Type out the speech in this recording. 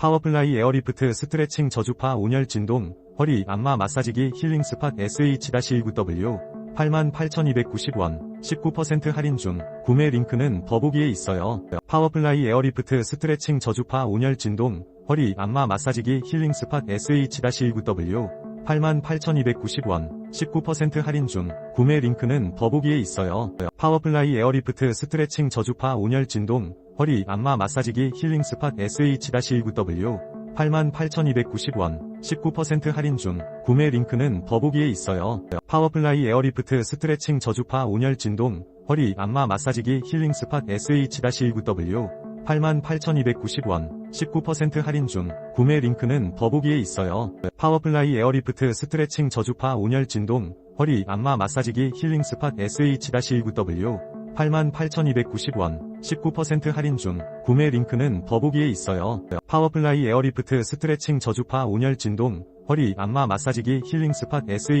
파워플라이 에어리프트 스트레칭 저주파 온열 진동, 허리, 안마 마사지기 힐링 스팟 SH-19W 88,290원 19% 할인 중 구매 링크는 더보기에 있어요. 파워플라이 에어리프트 스트레칭 저주파 온열 진동, 허리, 안마 마사지기 힐링 스팟 SH-19W 88,290원 19% 할인 중 구매 링크는 더보기에 있어요. 파워플라이 에어리프트 스트레칭 저주파 온열 진동, 허리, 안마 마사지기 힐링 스팟 SH-19W 88,290원 19% 할인 중 구매 링크는 더보기에 있어요. 파워플라이 에어리프트 스트레칭 저주파 온열 진동, 허리, 안마 마사지기 힐링 스팟 SH-19W 88,290원 19% 할인 중 구매 링크는 더보기에 있어요. 파워플라이 에어리프트 스트레칭 저주파 온열 진동, 허리, 안마 마사지기 힐링 스팟 SH-19W 88,290원 19% 할인 중 구매 링크는 더보기에 있어요. 파워플라이 에어리프트 스트레칭 저주파 온열 진동, 허리, 안마 마사지기 힐링 스팟 SH